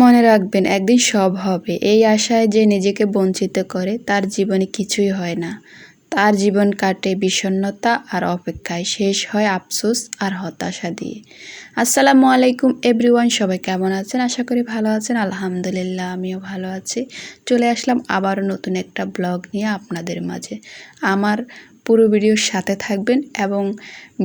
মনে রাখবেন, একদিন সব হবে। এই আশায় যে নিজেকে বঞ্চিত করে, তার জীবনে কিছুই হয় না। তার জীবন কাটে বিষণ্ণতা আর অপেক্ষায়। শেষ হয় আফসোস আর হতাশা দিয়ে। আসসালামু আলাইকুম এভরিওয়ান, সবাই কেমন আছেন? আশা করি ভালো আছেন। আলহামদুলিল্লাহ, আমিও ভালো আছি। চলে আসলাম আবারও নতুন একটা ব্লগ নিয়ে আপনাদের মাঝে। আমার পুরো ভিডিওর সাথে থাকবেন এবং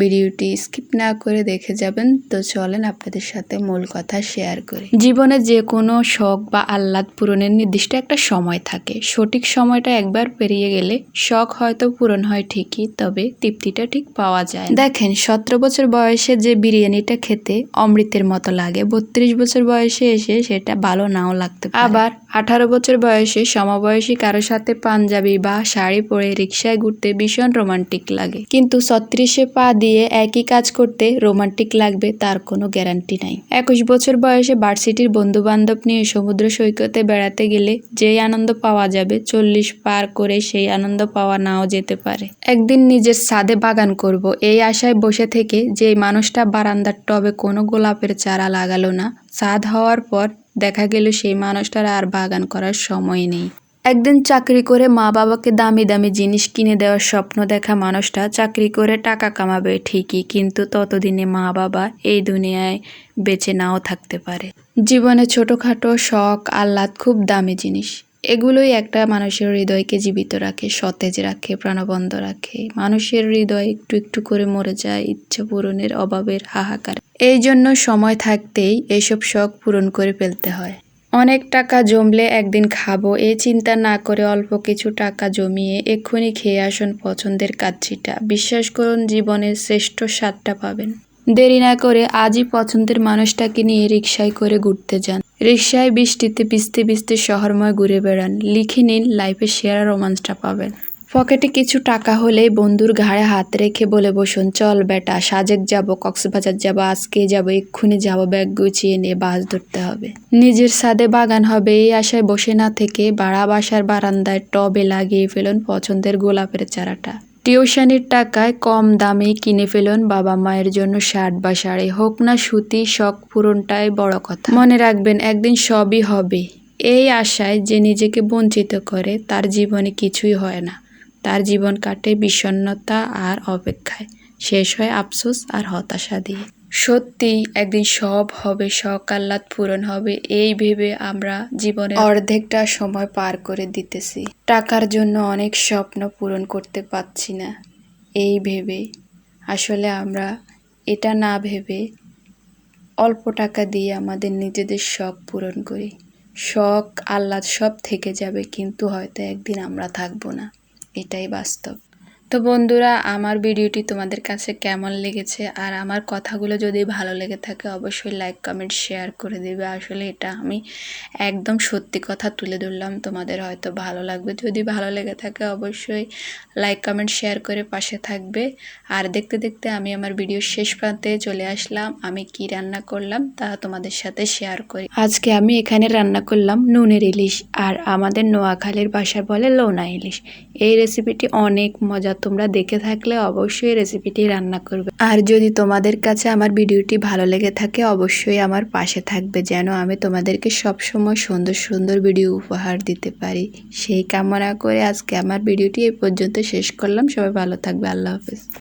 ভিডিওটি স্কিপ না করে দেখে যাবেন। তো চলেন আপনাদের সাথে মূল কথা শেয়ার করি। জীবনে যে কোনো শখ বা আহ্লাদ পূরণের নির্দিষ্ট একটা সময় থাকে। সঠিক সময়টা একবার পেরিয়ে গেলে শখ হয়তো পূরণ হয় ঠিকই, তবে তৃপ্তিটা ঠিক পাওয়া যায় দেখেন, সতেরো বছর বয়সে যে বিরিয়ানিটা খেতে অমৃতের মতো লাগে, বত্রিশ বছর বয়সে এসে সেটা ভালো নাও লাগতে আবার আঠারো বছর বয়সে সমবয়সী কারোর সাথে পাঞ্জাবি বা শাড়ি পরে রিক্সায় ঘুরতে ভীষণ রোমান্টিক লাগে। কিন্তু ছত্রিশে পা দিয়ে একই কাজ করতে রোমান্টিক লাগবে তার কোনো গ্যারান্টি নাই। একুশ বছর বয়সে ভার্সিটির বন্ধু বান্ধব নিয়ে সমুদ্র সৈকতে বেড়াতে গেলে যেই আনন্দ পাওয়া যাবে, চল্লিশ পার করে সেই আনন্দ পাওয়া নাও যেতে পারে। একদিন নিজের ছাদে বাগান করব, এই আশায় বসে থেকে যে মানুষটা বারান্দার টবে কোনো গোলাপের চারা লাগালো না, ছাদ হওয়ার পর দেখা গেল সেই মানুষটার আর বাগান করার সময় নেই। একদিন চাকরি করে মা বাবাকে দামি দামি জিনিস কিনে দেওয়ার স্বপ্ন দেখা মানুষটা চাকরি করে টাকা কামাবে ঠিকই, কিন্তু ততদিনে মা বাবা এই দুনিয়ায় বেঁচে নাও থাকতে পারে। জীবনে ছোটোখাটো শখ, আহ্লাদ খুব দামি জিনিস। এগুলোই একটা মানুষের হৃদয়কে জীবিত রাখে, সতেজ রাখে প্রাণবন্ধ রাখে। মানুষের হৃদয় একটু একটু করে মরে যায়, ইচ্ছা পূরণের অভাবের হাহাকার। এই জন্য সময় থাকতেই এসব শখ পূরণ করে ফেলতে হয়। অনেক টাকা জমলে একদিন খাব। এই চিন্তা না করে অল্প কিছু টাকা জমিয়ে এক্ষুনি খেয়ে আসুন পছন্দের কাচ্ছিটা। বিশ্বাস করুন, জীবনের শ্রেষ্ঠ স্বাদটা পাবেন। দেরি না করে আজই পছন্দের মানুষটাকে নিয়ে রিক্সায় করে ঘুরতে যান। রিক্সায় বৃষ্টিতে ভিজতে ভিজতে শহরময় ঘুরে বেড়ান। লিখে নিন লাইফে সেরা রোমান্সটা পাবেন। পকেটে কিছু টাকা হলেই বন্ধুর ঘাড়ে হাত রেখে বলে বসুন, চল বেটা, সাজেক যাব, কক্সবাজার যাব, আজকে যাব, এক্ষুনি যাব, ব্যাগ গুছিয়ে নিয়ে বাস ধরতে হবে। নিজের ছাদে বাগান হবে, এই আশায় বসে না থেকে বাড়া বাসার বারান্দায় টবে লাগিয়ে ফেলুন পছন্দের গোলাপের চারাটা। টিউশনির টাকায় কম দামে কিনে ফেলুন বাবা মায়ের জন্য শার্ট বা শাড়ি, হোক না সুতি, শখ পূরণটাই বড় কথা। মনে রাখবেন, একদিন সবই হবে। এই আশায় যে নিজেকে বঞ্চিত করে, তার জীবনে কিছুই হয় না। তার জীবন কাটে বিষণ্ণতা আর অপেক্ষায়। শেষ হয় আফসোস আর হতাশা দিয়ে। সত্যি একদিন সব হবে আহ্লাদ পূরণ হবে, এই ভেবে আমরা জীবনে অর্ধেকটা সময় পার করে দিতেছি। টাকার জন্য অনেক স্বপ্ন পূরণ করতে পারছি না। এই ভেবে আসলে আমরা এটা না ভেবে অল্প টাকা দিয়ে আমাদের নিজেদের শখ পূরণ করি। শখ, আহ্লাদ সব থেকে যাবে, কিন্তু হয়তো একদিন আমরা থাকব না। এটাই বাস্তব। তো বন্ধুরা, আমার ভিডিওটি তোমাদের কাছে কেমন লেগেছে? আর আমার কথাগুলো যদি ভালো লেগে থাকে, অবশ্যই লাইক কমেন্ট শেয়ার করে দেবে। আসলে এটা আমি একদম সত্যি কথা তুলে ধরলাম। তোমাদের হয়তো ভালো লাগবে। যদি ভালো লেগে থাকে, অবশ্যই লাইক কমেন্ট শেয়ার করে পাশে থাকবে। আর দেখতে দেখতে আমি আমার ভিডিও শেষ প্রান্তে চলে আসলাম। আমি কি রান্না করলাম, তা তোমাদের সাথে শেয়ার করি। আজকে আমি এখানে রান্না করলাম নুনের ইলিশ। আর আমাদের নোয়াখালীর ভাষায় বলে লোনা ইলিশ। এই রেসিপিটি অনেক মজা তোমরা দেখে থাকলে অবশ্যই রেসিপিটি রান্না করবে। আর যদি তোমাদের কাছে আমার ভিডিওটি ভালো লেগে থাকে, অবশ্যই আমার পাশে থাকবে যেন আমি তোমাদেরকে সবসময় সুন্দর সুন্দর ভিডিও উপহার দিতে পারি। সেই কামনা করে আজকে আমার ভিডিওটি এই পর্যন্ত শেষ করলাম। সবাই ভালো থাকবে। আল্লাহ হাফেজ।